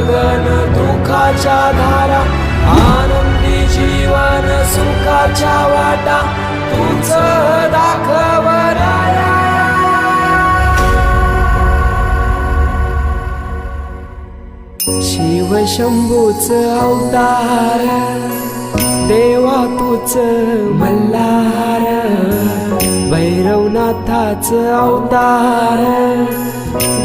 गगन दुखाच्या धारा आनंदी जीवन सुखाच्या वाटा तुझ दाखव शिव शंभूच अवतार देवा तूच मल्हार भैरवनाथाच अवतार.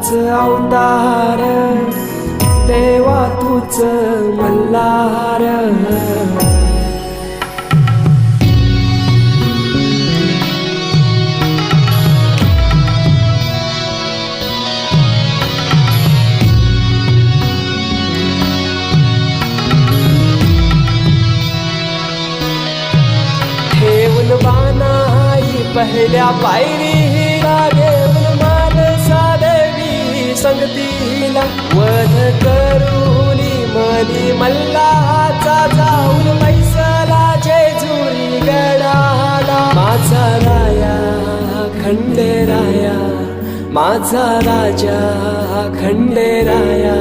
तूच अवतार देवा तूच मल्हार. ठेवून पहिल्या पायरी वध करून मनी मल्लाचा जाऊन मैसला जेजुरी गडाला. माझा राया खंडेराया माझा राजा खंडेराया